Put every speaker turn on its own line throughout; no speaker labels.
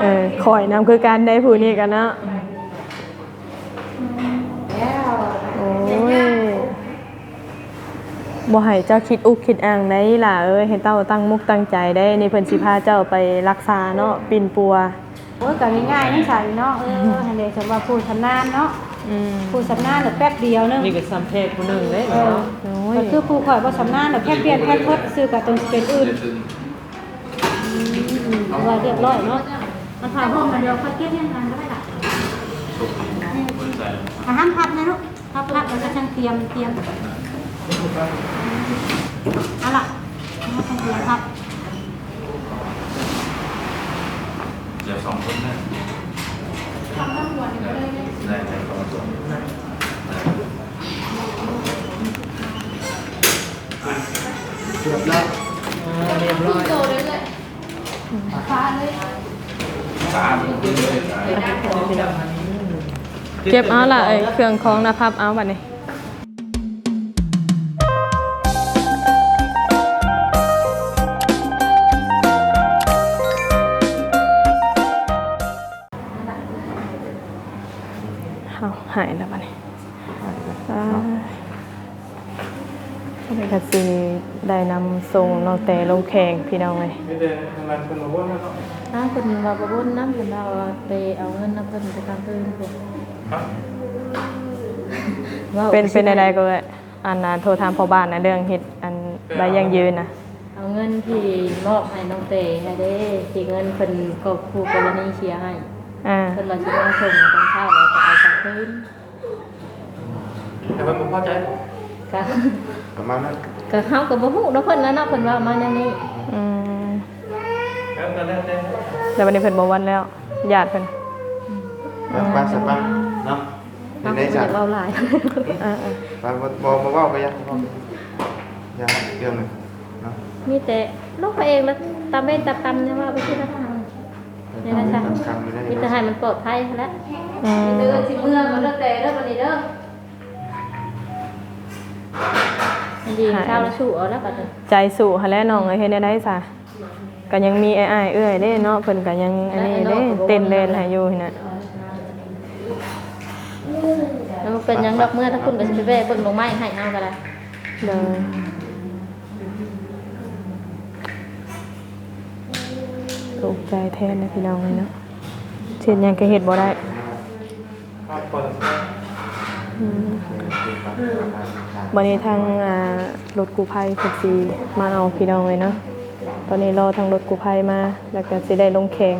เออคอยนำคือการได้ผู้นี้กันเนาะ
แล้ว
โอ้ยบ่ให้เจ้าคิดอุกคิดอ่างได้ล่ะเอ้ยให้เต้าตั้งมุกตั้งใจได้นี่เพิ่นสิพาเจ้าไปรักษาเนาะปิ่นปัว
โอ้ยก็ง่ายๆนี่ใส่เนาะเออให้เลยสำหรับผู้ชำนาญเนาะ
อืม
ผู้ชำนาญน่ะแป๊บเดียวนึง
นี่ก็ซ้ำเพศผู้หนึ่งเลย
เออ
เนาะ
โอ้ย
ก็คือผู้ข่อยบ่ชำนาญน่ะแค่เปลี่ยนแค่ทดซื้อกับตรงสิเป็นอื่นเอาไว้เรียบร้อยเนาะ มันถ่ายห้องมาเดียวค่อยเก็บยังงานก็ได้ล่ะอาหารพับนะลูกพับพับแล้วก็ช่างเตรียมเตรียมเอาล่ะมาช่างเตรียมพับ
เดี๋ยวสองคนนะ
เก็
บเอาล่ะไอ้เครื่องของนะพับเอาบัดนี้เอาหายแล้วบัดนี้อ่าก็เลยกสิได้นำส่งน้องแต่ลงแข่งพี่น้องเลย
ไม่ได้ทำงานคนมาว่าแล้วเนาะ
ถ้าเพิ่นว่าบ่บ่นน้ำเพิ่นว่าว่าไปเอาเงินนำเพิ่นไปทางอื่นพุ่น
ครับ
ว่า
เป็นเป็นอะไรก็เลยอันนั้นโทรถามพ่อบ้านนะเรื่องเฮ็ดอันใบยังยืนนะ
เอาเงินที่มอบให้น้องเตให้เด้ที่เงินเพิ่นก็ผู้กรณีเชียร์ให้
อ่า
เพิ่นว่าสิมาส่งตอนเช้าแล้วก็เอาทางคืน
แต่ว่าผมเข้าใจ
ก็
ประมาณนั้น
ก็เฮาก็บ่ฮู้เนาะเพิ่นแล้วเนาะเพิ่นว่ามาแนวนี้
อืม
แล้วก็แล้วแต่
แล้ววันนี้เพิ่นบ่วันแล้วญาติเพิ่น
ป้าสักป้าเนาะ
เฮา
เป็น
ก็
ได้
บ่อ
จ้ะ
ยากเว้าหลาย
อ่า
ป้าบ่บ่ว่าไปยังยังเรื่องนึงเนาะ
มีแต่ลงไปเองแล้วตามเว้นตามกรรมเนี่ยว่าไปที่ละทางนี่นะจ๊ะ
คำอยู่ได้
มีแต่ให้มันปลอดภัยแล้ว
ๆอืม
เด้อสิเมื่อมาเด้อแต่เด้อวันนี้เด้อดีข้าวแล้วชูเอาแล้วบัดนี้
ใจสู่หั้นแหละน้องเอ้ยเฮ็ดได้ได้ซะ ก็ยังมีอ้ายๆเอ้ยเด้เนาะเพิ่นก็ยังอันนี้เด้เต้นเล่นให้อยู่นี่น่ะ
แล้วมันเป็นหยังดอกเมื่อถ้าคุณก็สิไปแวะเบิ่งลงไม้ให้เอาก็ได้
เด้อถูกใจแทนนะพี่น้องเลยเนาะเช่นหยังก็เฮ็ดบ่ได้
ครับเปิด
อืมวันนี้ทางอ่ารถกู้ภัยเพิ่นสิมาเอาพี่น้องเลยเนาะต อนนี้รอทางรถกู้ภัยมา แล้วก็สิได้ลงแข่ง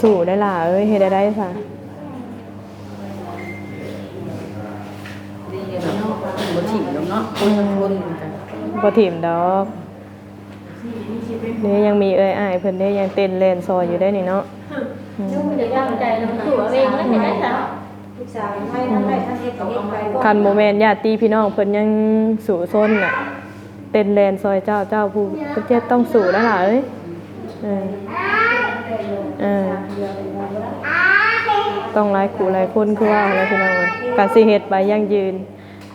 สู่ได้ล่ะเอ้ยเฮ็ดได้ได้ซะ
บ่ถิ่มแล้วเนาะคนละคนกัน
บ่ถิ่มดอกนี่ยังมีเอ้ยอ้ายเพิ่นได้ยังเต้นเล่นซอยอยู่ได้นี่เนาะอืม
อย่าตั้งใจแล้วมัน สู้เอาเองแล้วเห็นได้จ้ะ
ลูกสาวให้ทั้งได้ทั้งเฮ็ดก็เฮ็ดไปก่อน
คันบ่แม่นญาติพี่น้องเพิ่นยังสู่ซนน่ะเต้นแลนซอยเจ้าเจ้าผู้เพิ่นจะต้องสู่แล้วล่ะเอ้ยเออเออต้องหลายคู่หลายคนคือว่าอะไรพี่น้องเอ้ยการสิเฮ็ดไปยั่งยืน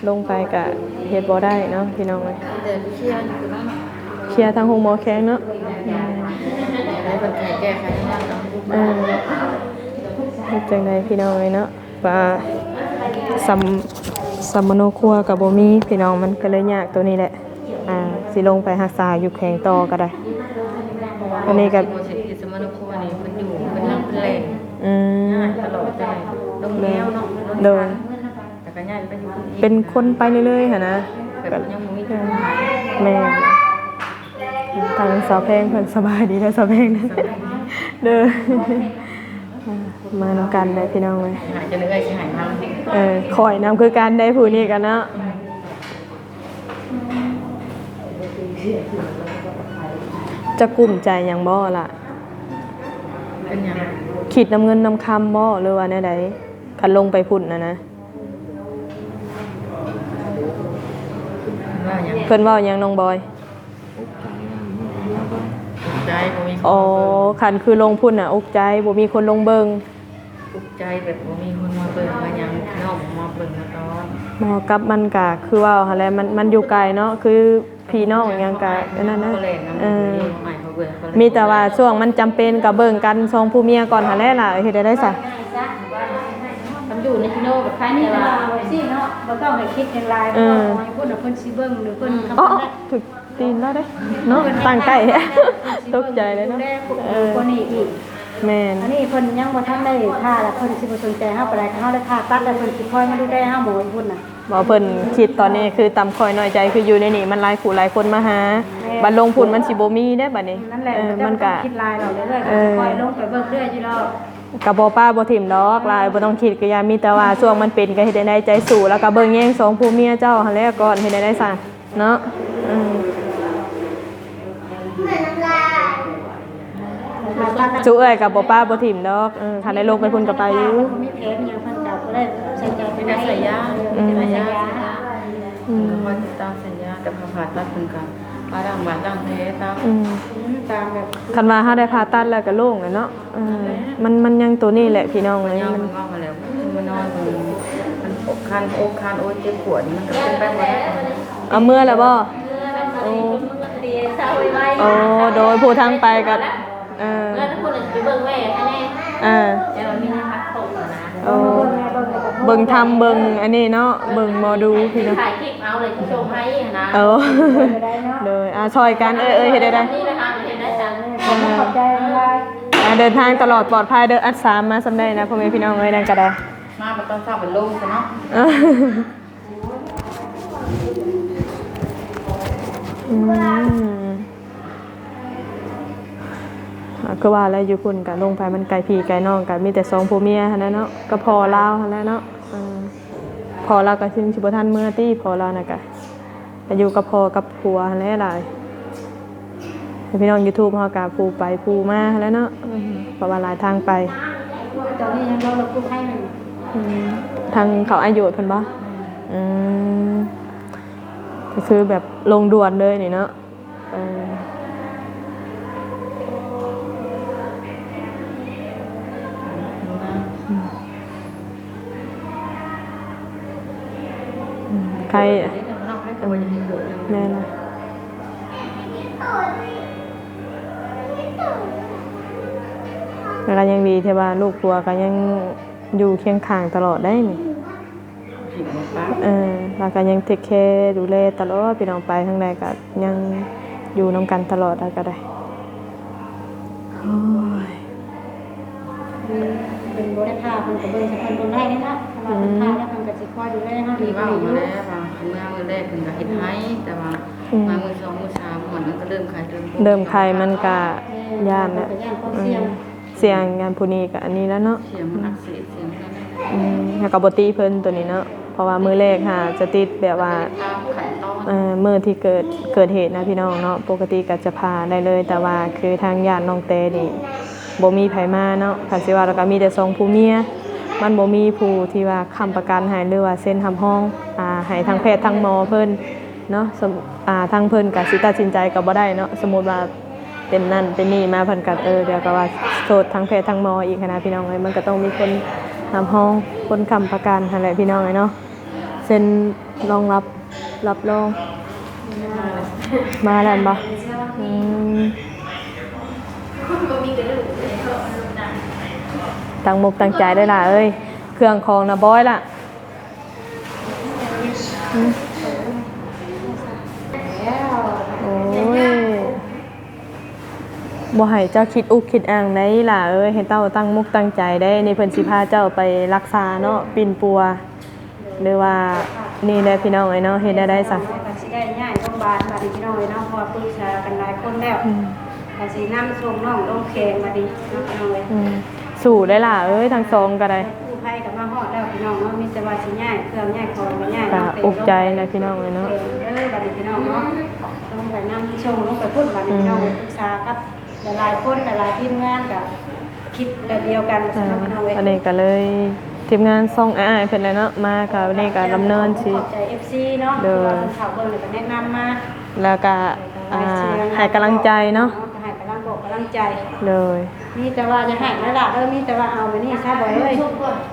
ลงไปก็เฮ็ดบ่ได้เนาะพี่น้องเอ้ย
เดินเชียร์อยู่นั่น
เคลียร์ทางโรงหมอแข้งเนาะ
ให้เพิ่นแก้ไขให้เนาะ
เออเฮ็ดจังไดพี่น้องเอ้ยเนาะ ว่าสัมสัมมโนครัวก็บ่มีพี่น้องมันก็เลยยากตัวนี้แหละ อ่าสิลงไปรักษาอยู่แข่งต่อก็ได้ อันนี้ก็
โมเสสสมนุครัวนี่มันอยู่เป็นลังเป็นแหล่ง
อืม
ง่ายตลอดใจลงแนวเนาะ
โดย
แต่ก็ง่ายไปอยู่คนอีก
เป็นคนไปเรื่อยๆค่ะนะ
แบบยังบ่มีที่หมาย
แม่ทางสาวแพงเพิ่นสบายดีนะสาวแพงนะเด้อ มานำกันได้พี่น้องเลย
หายจะเหนื่อยสิหายทาง
เออคอยนำคือการได้ผู้นี้กันเนาะจะกลุ่มใจหยังบ่ล่ะ
เป็นหยัง
ขีดน้ำเงินน้ำคำบ่หรือว่าแนวใดคันลงไปพุ่นนะนะ
ว่าหยัง
เพิ่นเว้าหยังน้องบอย
ใจบ่มี
อ๋อคันคือลงพุ่นน่ะอกใจบ่มีคนลงเบิง
ทุกใจแบบบ่ามีคนมาเบิ่งมาหยังนอกมาเบิ่งมาตอน
หมอกับมันก็คือว่าหั่นแหละมันมันอยู่ไกลเนาะคือพี่น้องหยังก็อันนั้นนะ
เขาเล่นนะ
เออ
ใหม่เขาเบื่อเขาเล่น
มีแต่ว่าช่วงมันจำเป็นก็เบิ่งกันสองผู้เมียก่อนหั่นแหละล่ะเฮ็ดได้ได้ซะ
ทำอยู่ในที่โน่แบบใคร
อัน
เนี่
ว่า
ว่า
ไว้สิเนาะบ่ต้องให้คิดในลายเพราะว่าเพิ่นน่ะเพิ่นสิเบิ่งหรือเพิ่นคำ
อ๋อ
ได้
ถึกตีนแล้วเด้เนาะตั้งใกล้ ตกใจเลยเนาะ เออ
คนนี้อีก
แม่น
อันนี้เพิ่นยังบ่ทันได้ท่าแล้วเพิ่นสิบ่สนใจเฮาปานใดเฮาได้ท่าตัดแล้วเพิ่นสิคอยมาดูแลเฮาหมออีกพุ่นน่ะ
บ่เพิ่นคิดตอนนี้คือตำคอยน้อยใจคืออยู่ในนี่มันหลายผู้หลายคนมาหาบัดลงทุนมันสิบ่มีได้บัดนี้
นั่นแหละ
เออ
มั
มันน
ก็
ก็
คิดลายเราเรื่อยๆ
เอ
ก็
อ
คอยลงไปเบิ่งเรื่อยอยู่แล้ว
กะบ่ป้าบ่ถิ่มดอกลายบ่ต้องคิดก็อย่ามีแต่ว่าช่วงมันเป็นก็เฮ็ดได้ใจสู้แล้วก็เบิ่งแย่งสองผู้เมียเจ้าหั่นแหละก่อนเฮ็ดได้ซะเนาะอืม
มาตัดนะ
จุเอ้ยกับบ่ป้าบ่ถิ่มดอกเออคันได้ลงไปพุ่นก็ไปอยู่
มีแผนยังเพิ่นก็บ่ได้ใส่ใจไป
เป็น
ไหน
การใส่ยา
อืม
เป็นยา
อืม
ก็คอยติดตามสัญญาแต่พอผ่าตัดเป็นการมาดังบาดดังแท้ตาม
อืม
ตามแบบ
คันว่าเฮาได้ผ่าตัดแล้วก็โล่งแล้วเนาะเออมันมันยังตัวนี้แหละพี่น้อง
มั
เอ้
น
ย
ย่อ
มัน
มันว่ามาแล้วมันนอนมันอกคันอกคันโอ้ยเจ็บปวดมันก็เป็นไปหมด
เอาเมื่อแล้วบ่
โอ้ตีเศร้าไว้
โอ้โดยผู้ทางไปกับเออ
แล้วทุกคนจะไปเบิ่งแม่แน่
เออ
แต่ว่ามีพักตกนะ
โอ้เบิ่งทำเบิ่งอันนี้เนาะเบิ่งหมอดูพี่เนาะ
ถ่ายคลิปเอาเลยคุณชมให้นะ
เออเลยอะช่วยกันเอ้ยเอ้ยเฮ็ดได้ได้
นี่นะคะเห็นได้จัง
ขอบใจหลาย
อะเดินทางตลอดปลอดภัยเด้ออัดสามมาสำได้นะพ่อแม่พี่น้องเอ้ยนั่นก็ได้
มาตอนเช้าเป็นลมซะเนาะ
เอออืม ก็ว่าแล้วอยู่คุณกับลงไปมันไกลพี่ไกลน้องกันมีแต่สองผัวเมียหั้นแหล้วเนาะก็พอลาวหั้นแหล้วเนาะอืมพอเราก็ชิมชิบทันเมื่อตี้พอเรานะกะแต่อยู่กับพอกับผัวหั้นแหล้วหลายให้พี่น้องยูทูบเขากับผูไปผูมาหั้นแหล้วเนาะอืมเพราะว่าหลายทางไป
ตอนนี้ยังเราเรากู้ให้มัน
อืมทางเขาอายุเพิ่นบ่อืมก็คือแบบลงด่วนเลยนี่เนาะ อืมใครแม่นะแล้วก็ยังดีที่ว่าลูกครัวก็ยังอยู่เคียงข้างตลอดได้นี่
ผิดหมดปั๊บ
เออแล้วก็ยังเทคแคร์ดูแลตลอดพี่น้องไปทางใดก็ยังอยู่นำกันตลอดแล้วก็ได้โอ้ย
เป็นบริษัทเพิ่นก็เบิ่งสักคนคนได้นี่นะถ้าว่าเพิ่นท่าแล้วเพิ่นก็สิคอยดูแลเฮา
มี
ดีก
ว่า
ว่า
ออก
อ
มา
ยู่
แล้วว่าเมื่อมือแรกเป็นกับเฮ็ดให้แต่ว่ามามือสองมือสามหมดนั้นก็เริ่มขายเริ่ม
เดิมใครมันก็ย่านแล้ว
ก็ย่านความ
อื
เสี่ย
ม
ง
เสียงงานผู้นี้กับอันนี้แล้วเนาะ
เสียงมันอักเสบเสียงนั่น
อืมแล้วก็บ่ตีเพิ่นตัวนี้เนาะเพราะว่ามือแรกหาจะติดแบบว่า
ตามขั้นตอน
เอ่อมือที่เกิดเกิดเหตุนะพี่น้องเนาะปกติก็จะพาได้เลย แต่ว่าคือทางญาติน้องเตนี่บ่มีไผมาเนาะคันสิว่าแล้วก็มีแต่สองผู้เมีย มันบ่มีผู้ที่ว่าค้ำประกันให้หรือว่าเซ็นทำห้องอ่าให้ทางแพทย์ทางหมอเพิ่นเนาะสมอ่าทางเพิ่นก็สิตัดสินใจก็บ่ได้เนาะสมมุติว่าเป็นนั่นเป็นนี่มาเพิ่นก็เออเดี๋ยวก็ว่าโทษทางแพทย์ทางหมออีกนะพี่น้องเอ้ยมันก็ต้องมีคนทำห้องคนค้ำประกันนั่นแหละพี่น้องเอ้ยเนาะเซ็นรองรับรับรองมาแล้วบ่อืม ตั้งมุกตั้งใจได้ล่ะเอ้ย เครื่องของนะบอยล่ะอืมโอ้ยบ่ให้เจ้าคิดอุกคิดอ่างได้ล่ะเอ้ยให้เต้าตั้งมุกตั้งใจได้ในเพิ่นสิพาเจ้าไปรักษาเนาะปิ่นปัวหรือว่านี่แหละพี่น้องไอ้เนาะเฮ็ดได้ได้ซะ
ก็สิได้ง่ายโรงพยาบาลบัดนี้พี่น้องเอ้ยเนาะเพราะว่าปรึกษากันหลายคนแล้วก็สินำส่งน้องลงแขงมาดิเนาะพี่น้องเอ้ย
อืมสู่ได้ล่ะเอ้ยทางสองก็ได้
กู้ภัยก็มาฮอดแล้วพี่น้องเนาะมีแต่ว่าสิง่ายเครื่องง่ายของก็ง่าย
ก็
เนาะ
อุกใจนะพี่น้องเลยเนาะ
เออบัดนี้พี่น้องเนาะต้องไปนำชงลงไปพูดบัดนี้พี่น้องปรึกษากับหลายๆคนหลายๆทีมงานก็คิดแบบเดียวกัน
อ่า
สำหรับพี่น้องเอ้ย
อันนี้ก็เลยทีมงานส่องอ้ายเพิ่นเลยเนาะมาก็วันนี้ก็ดำเนินสิ
ขอบใจ FC เนาะ
เด้อ
ที่ว่าเพิ่นเข้าเบิ่งแล้วก็แนะนำมา
แล้วก็อ่าให้กำลังใจเนาะ
ให้กำลังบอกกำลังใจ
เลย
มีแต่ว่าจะให้นั่นล่ะเออมีแต่ว่าเอาไปนี่ซะบ่เอ้ย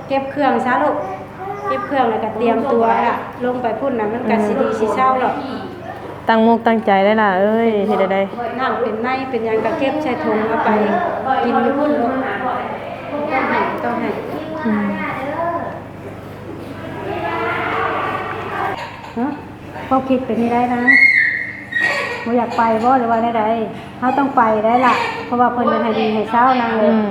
เก็บเครื่องซะลูกเก็บเครื่องแล้วก็เตรียมตัวล่ะลงไปพุ่นน่ะมันก็สิดีสิเศร้าหรอก
ตั้งมุกตั้งใจได้ล่ะเอ้ยเฮ็ดได้ได้
น้ำเป็นในเป็นหยังก็เก็บใส่ถุงเอาไปกินอยู่พุ่นเนาะต้องให้ต้องให้
อืม
ฮะพอคิดเป็นนี่ได้นะบ่อยากไปบ่หรือว่าได้ใดเฮาต้องไปได้ล่ะ เพราะว่าเพิ่นเป็นให้ดีให้เช้านางเล
อื
ย
ม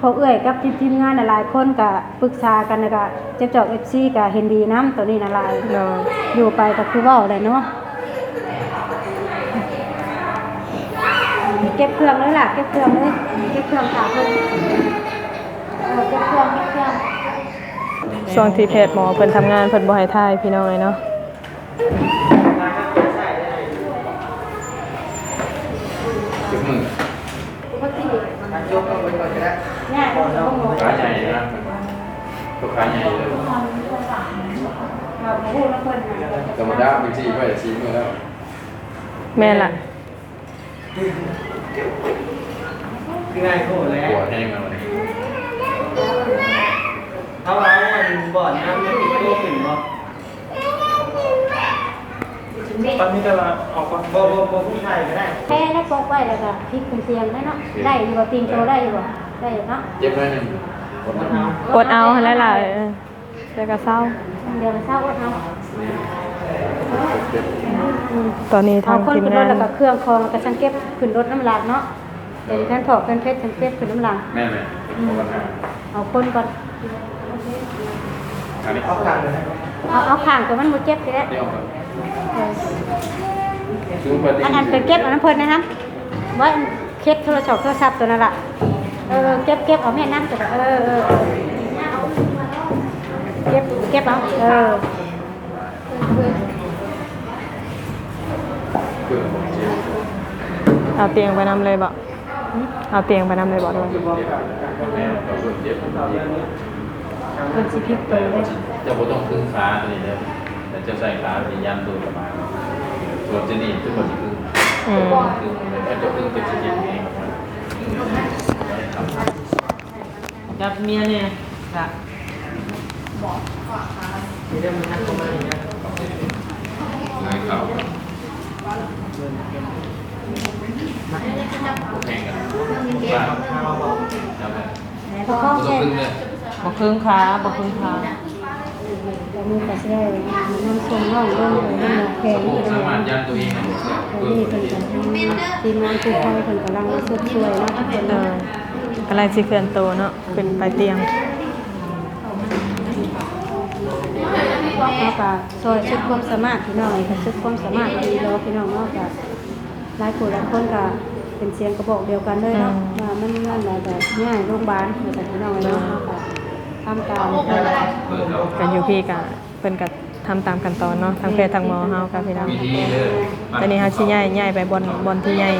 พวกเอ้ยกับทีมงานหลายๆคนก็ปรึกษากันแล้วก็เจ็บจอก FC ก็เห็นดีนํตัวนี้น่ะหลาย
เนาะ
อยู่ไปก็คือเว้าได้เนาะเก็บเครื่องเลยล่ะเก็บเครื่องเลยเก็บเครื่องค่ะเพิ่นเออเก็บเครื่องเก็บเครื่อง
ช่วงที่แพทย์หมอเพิ่นทำงานเพิ่นบ่ให้ทายพี่น้องเอ้ยเนาะ
ถึงมือ
ปกติ
ยกเอาไปก่อนก็ได้
ง่ายกว่าบ่หมด
ขาใหญ่นะตัวขาใหญ่เลย
เรา พูดแล้วเพิ่นน่ะ
ธรรมดาบางทีก็จะชี้มือแล้ว
แม่นล่ะ
ง่ายโคตรแล้ว
ปวดแห้งมาเลย
เขาเอาอันบ่อนน้ำไม่ติดตัวขึ้นบ่ตอนนี้ก็ออกก่อนบ่บ่บ่ผู้ชายก็ได้
แพ้ได้ปอกไว้แล้วก็พลิกเป็นเสียงได้เนาะได้อยู่บ่ติงโตได้อยู่บ่ได้อยู่เนาะ
เจ็บหน่อยหนึ่งปวดหน่อย
กดเอาหั่นแหละล่ะ เออแล้วก็เศร้า
เดี๋ยวเช้าก็ทำ
เจ็บ
ตอนนี้
เอา
ทาง
คน
ทีม
ขึ้นรงาถ
น
แล้วก็เครื่องคองแล้วก็ช่างเก็บขึ้นรถน้ำลางเนาะเดี๋ยวท่านถอกเพิ่นเพชรช่างเก็บขึ้นน้ำลาง
แม่ไหมปวดหน้า
เอาคนก่อน
อันนี้
เอาขาดเลยนะ
เอาเอาข้างตัวมันบ่เจ็บสิแล้ว
เดี๋ยวก่อน
เออ
ซูเปอร์ตี
อันนั้นเป็นเก็บอันนั้นเพิ่นนะครับว่าเคสโทรศัพท์โทรศัพท์ตัวนั้นล่ะเออเก็บเก็บเอาแม่นั่นตัวเออเออ เก็บเก็บเอาเออ
เพื่อนผมเจ็บ
เอาเตียงไปนำเลยบ่เอาเตียงไปนำเลยบ่ด้วย
เจ็บแม่เราเพื่อนเจ็บ
เพิ่นสิพลิกตัวเลย
จะบ่ต้องพึ่งขาตัวนี้เด้อแต่จะใส่ขาเป็นยันตัวประมาณส่วนจะนี่ทุกคนจะพึ่ง
อืม
พึ่งแต่จะพึ่งเป็นสิเจ็ดเอง
กับเมียเนี่ย กะ
เดี๋ยวมันนั่งตรงนี้นะ
ง่ายเขาแข่งกันบ้าน
เอาบอก
จำได้
พอเข้า
บ่ต้อ
แจ้
ง
ง
พึ่งเลย
บ่ครึ่งขาบ่ครึ่งขา
แล้วมีก็สิได้นำส่งน้องเบิ่งเลยนำแข
สะ
น
โพ
นี่
ก
ก็
สา
ได้
มารถยันตัวเองให้หมดเลย
น
เพื่อ
นี้
คน
เพิ่น
เดียว
ก็ทีมงานกู้ภัยเพิ่นกำลังช่วยช่วยนะทุกคน
เอ
เนาะ
อกำลังสิเคลื่อนตัวเนาะเป็นไปเตียง
แล้วก็ซอยชุดความสามารถพี่น้องก็ชุดความสามารถดีแล้วพี่น้องเนาะก็หลายคนหลายคนก็เป็นเสียงกระบอกเดียวกันเลยเนาะว่ามันนั่นแหละแบบง่ายโรงพยาบาลว่าแต่พี่น้องเนาะก็ทำตาม
กันอยู่พี่กะเพิ่นก็ทำตามขั้นตอนเนาะทางแพทย์ทางหมอเฮากับพี่น้อง
วิธีเลย
ตอนนี้เฮาสิย้ายย้ายไปบอนบอนที่ใหญ่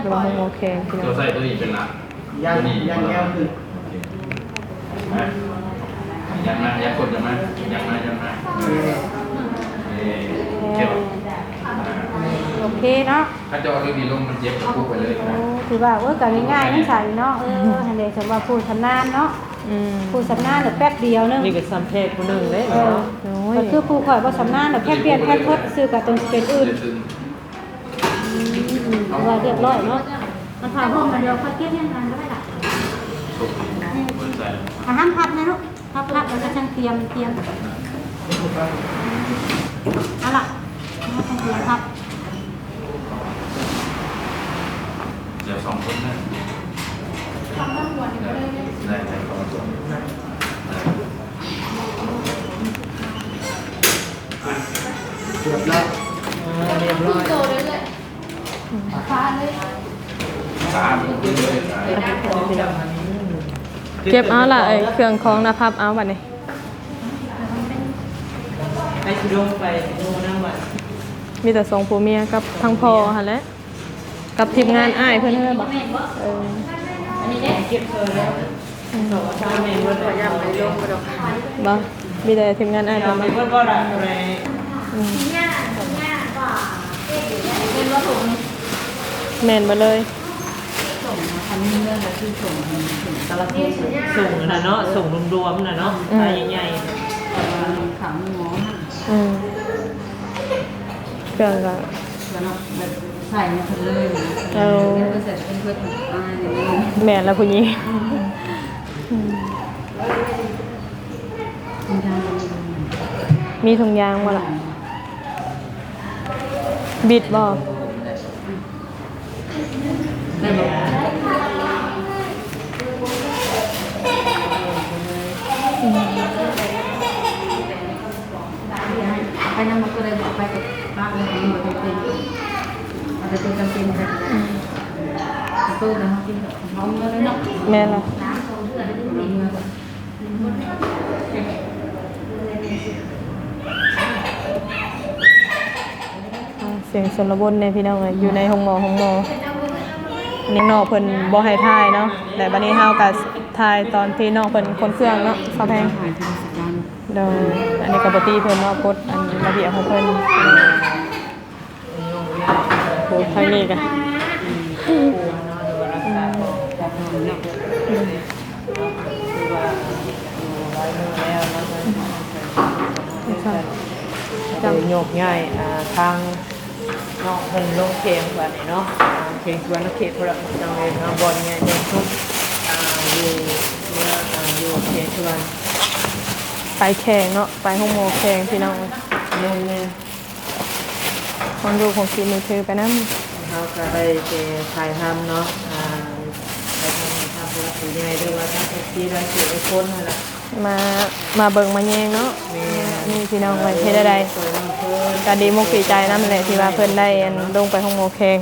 หรือว่าโฮมโอเคพี่น้
ตั
อ
ว
ง
ใส่ตัวนี้เป็นหลัก
ยัน
ตัวนี้
ยันแก้วคือ
มา ยันมายันกดยันมายันมายันมาเอ่เจ็บ
โอเคเนาะ
ถ้าจะเอาเรื่องนี้ลงมันเจ็บก็ปุ๊บไปเลย
โอ้
นะ
ถือว่าเออก็ง่ายๆนั่นใส่เนาะเออหันเดสำหรับผู้ชำนาญเนาะ
อืม
ผู้ชำนาญเนี่ยแป๊บเดียวนึง
นี่ก็สัมเพศผู้หนึงเด้
เออ
โอ้ย
ก็คือผู้ข่อยบ่ชำนาญเนี่ยแค่เปลี่ยนแค่ทดซื้อกับตรงเป็นอื่น
เดี๋ยวซึม
อืมถือว่าเรียบร้อยเนาะมันผ่าห้องมาเดียวค่อยเก็บยังไงก็ได้ล่ะ
ตกเปิดใส่
ถ้าห้ามพับนะลูก พับพับแล้วก็ช่างเตรียมเตรียมเอาล่ะเอาช่างเตรียมพับ
เดี๋ยวสองคนนะได้ได้ขอบคุณ
เกือบแล้ว
เรียบร้อย
ขามันขึ้นเลยขา
เก็บเอาล่ะไอ้เครื่องของนะพับเอาบัดนี้
ไอ้สิลงไปดูนำว่า
มีแต่ทรงผัวเมียกับทางพ่อหั่นแหละกับทีมงานอ้ายเพิ่นเด้อบ่เออ
อันนี้เนี่ยเก็บเธอแล้วสองชาวแม่เพิ่นก็ย่ำไปลงบ่ดอก
บ่มีแต่ทีมงานอ้าย
ย่ำ
เพิ่น
ไป
บ่
เพิ่นก็ได้แรง
อืมแม่นบ่เลย
สารพัดส่งน่ะเนาะส่งรวมๆน่ะเนาะตายใหญ่
อืมเครื่องก็
เพื่อนเนาะแบบใส่มาเพิ่นเลย
เอา
เพื่อนใส่เป็นเพื่อนอ่าอย่างนี้
แม่นแล้วผู้หญิง
คุณยาย
มีถุงยางบ่ล่ะบิดบ่
ได้บอกไปนั่งมันก็เลยบอกไปกับบ้านเลยมันจำเป็นอาจจะเป็นจำเป็นค่ะตู้นะกินน้องเงินเนาะ
แม่ละ
เสี
ยงสนบนในพี่น้องอยู่ในห้องหมอห้องหมอ นี่น้องเพิ่นบ่ให้ถ่ายเนาะแต่บัดนี้เฮาก็ถ่ายตอนที่น้องเพิ่นคนเครื่องเนาะสะแพง
ถ่ายเทศกาล
โดยอันนี้ก็บ่ตีเพิ่นเนาะกดอันระเบียบของเพิ่นโอ้ทางนี้ก็
จากน้องเนาะ
จะโยกง่ายอ่าทางนอกเพิ่นลงเคียงกว่านี่เนาะอ่า เคียงชวนนักเขตพวกเราจังเลยเนาะบอลเนี่ยยังทุกอ่าอยู่เมื่ออ่าอยู่เคียงชวน
ไปแข่งเนาะไปห้องหมอแข่งพี่น้อง
เนื่องเนี่ย
ของดูของกินมือถือไปนำ
เขาก็ได้ไปถ่ายทำเนาะอ่าไปทำทำธุรกิจยังไงด้วยว่าถ้าที่ได้เสียไอ้คนนั่นแหละ
มามาเบิ่งมาแยงเนาะนี่พี่น้องไว้เฮ็ดได้
สวยน้ำเพิ่น
ก็ดีมุกดีใจนำแหละที่ว่าเพิ่นได้อันลงไปห้องหมอแข่ง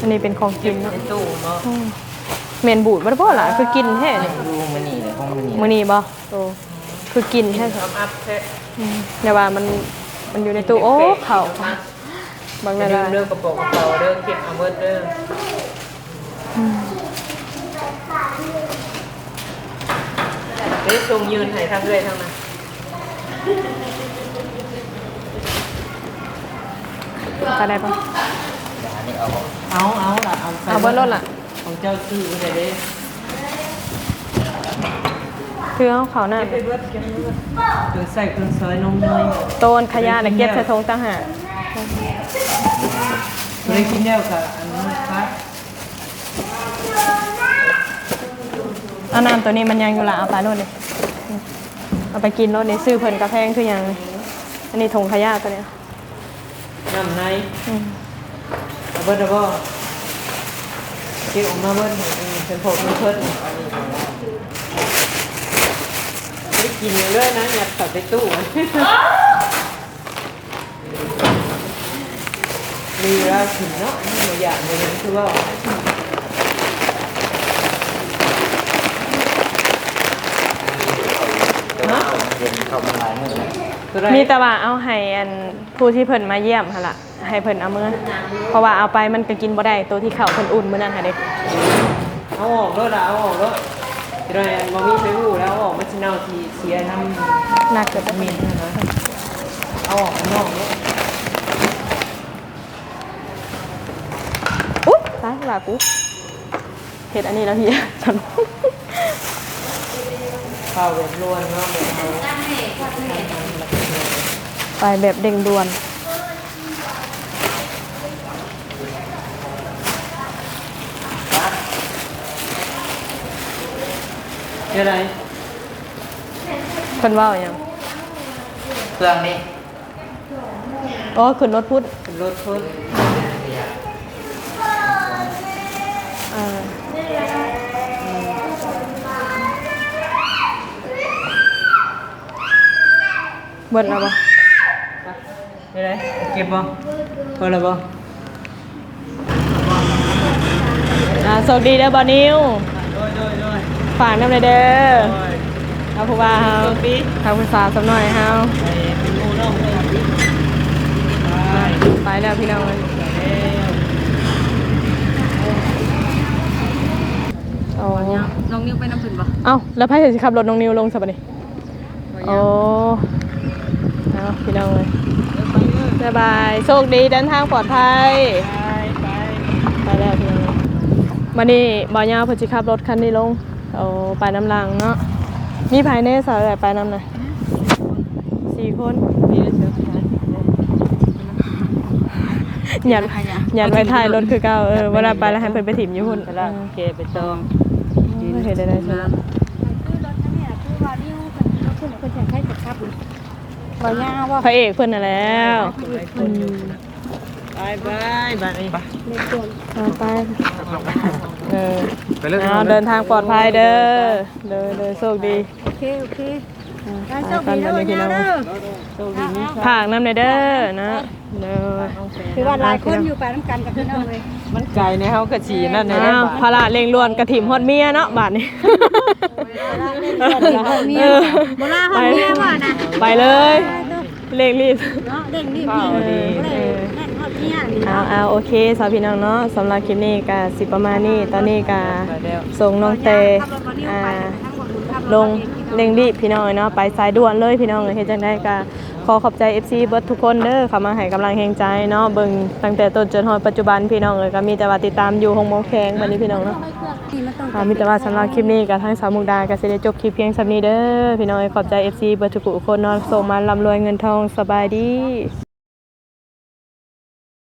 อันนี้เป็นของกินเนาะ
ในตู้เนาะ
อืมเมนบูดบ่ได้บ่ล่ะคือกินแท้นี่
ดูมันนี่เลยห้องมันนี่
มื้อนี้บ่โตคือกินแท้ค่ะ
ทำอัพแท้
อืมแต่ว่ามันมันอยู่ในตู้โอ้เข้าบาง
อย่า
นา
ลื
ดาม
เด้อกระเป๋ากระเป๋าเด้อเก็บเอาเบิดเด้อเด้ทรงยืนให้ทั้งเลยทั้งนั้น
ก็ได้ปะ
เอาเอาล่ะเอาไป
เอาเบิดรถล่ะ
ของเจ้าซื้อไปเลยเด้
คือเอาเขานั่น
ไปเบิดเก็บเบิดเดี๋ยวใส่เครื่องซอยนมเนย
โตนขยะน่ะเก็บใส่ถุงต่างหาก
ตัวได้กินแล้วค่ะอันนี้ครับ
เอาน้ำตัวนี้มันยังอยู่ละเอาไปรถนี่เอาไปกินรถนี่ซื้อเพิ่นกระแพงคือหยัง อันนี้ถุงขยะตัวเนี้ย
น้ำใน
อืม
บิดเอาบ่เก็บออกมาเบิดเป็นผมเพิ่นไม่กินอย่างเลยนะยัดใส่ไปตู้มีราถึงเนาะนี่อยางเลยคือว่า
เย็นเข้ามาหลายมื้อแล้ว
ตัวใด
มีแต่ว่าเอาให้อันผู้ที่เพิ่นมาเยี่ยมหั่นล่ะ ให้เพิ่นเอามือเพราะว่าเอาไปมันก็กินบ่ได้ตัวที่เข้าเพิ่นอุ่นมื้อนั้นค่ะเด้
เอาออกด้วยละเอาออกด้วยตัวใดบ่มีไปรู้แล้วเอาออกมาชิเนาทีเสียน้ำ
น่าเกิดจะ
มิ
มี
นนะเอาออกข้างนอกด้วย
อุ๊ยตายหลากูเฮ็ดอันนี้แล้วพี่ฉัน
ข้าวแบบรวนเนาะแบบเอา
ไปแบบเร่งด่วน
เดี๋ยว อะไร
เพิ่นเว่าหยัง
เครื่องนี้
อ๋อขึ้นรถพุทธ
เป็นรถพุ่น
อ่าเบิดแล้วบ่
เดี๋ยวอะไรเก็บบ่พอแล้วบ่
อ่าสวัสดีเด้อบ่นิว
โดยโดยโดย
ฝากน้ำเลยเด้อ
โดย
เอาผู้ว่าเฮา
โชคดี
ทางภาษาสักหน่อยเฮา
ไปเป็นหมู่น้องเลยไป
ไปแล้วพี่น้อง
แล้ว
โอ้
น้องนิ้วไปน้ำผึ้งปะ
เอ้าแล้วไพ่สิขับรถน้องนิวลงสับปะนี่โอ้เอาพี่น้องเลยบ๊ายบายโชคดีเดินทางปลอดภัย
ไปไป
ไปแล้วพี่น้องวันนี้บ่าวยาวเพิ่นสิขับรถคันนี้ลง เอาไปน้ำลังเนาะมีภายในสาวอะไรไปน้ำน่ะสี่คน
มีเสือ
หยันหยันไว้ท้ายรถคือเก่าเออเวลาไปแล้วให้เพิ่นไปถิ่มอยู่พุ่น
ไปละโอเคไปตอง
เออเฮ็ดได้ได้ใช่ไหม
คือรถคันนี้คือว่านิ้วเพิ่นเพิ่นเพิ่นอยากให้กระชับบ่ยาวว่า
พระเอกเพิ่นน่ะแล้วอืม
บายบายบายนี่
เอาไป เออ
ไปเลย
เอาเดินทางปลอดภัยเด้อเด้อเด้อโชคดี
โอเคโอเคได้
ไป
โชค
กั
ดี
น
เด้
บัด
อ
นี้พี่
ยา
น้อง
เด้อ
โชคดีมี
ผากน้ำในเด้อนะเด้อ
คือว่าหลายคนอยู่ไปน้ำกันกับพี่น้องเลย
มันไกลในเฮากะชีนั่นใน
อ้าวภาระเร่งด่วนกระถิ่มฮอดเมียเนาะบาดนี้
เมียโบราณเขาเมียว่านะ
ไปเลยเร่งรีบ
เนาะเด้งรีบนี่ เลยนั่นเขาเมียนี่
เอา
เนาะ
เอาโอเคสาวพี่น้องเนาะสำหรับคลิปนี้ก็สิประมาณนี้ตอนนี้ก็
ไปแล้ว
ส่งน้องเตอ่าลงเร่งรีบพี่น้องเนาะไปสายด่วนเลยพี่น้องเฮ็ดจังได๋ก็ขอขอบใจ FC เบิดทุกคนเด้อเข้ามาให้กำลังแรงใจเนาะเบิ่งตั้งแต่ต้นจนฮอดปัจจุบันพี่น้องเอ้ยก็มีแต่ว่าติดตามอยู่หงโมงแข็งบัดนี้พี่น้องเนาะ
นี่มันต้อง
อ่ามีแต่ว่าสำหรับคลิปนี้กับทั้งสาวมุกดาก็สิได้จบคลิปเพียงสำนี้เด้อพี่น้องขอบใจ FC เบิร์ทุกคนเนาะส่งมาร่ำรวยเงินทองสบายดี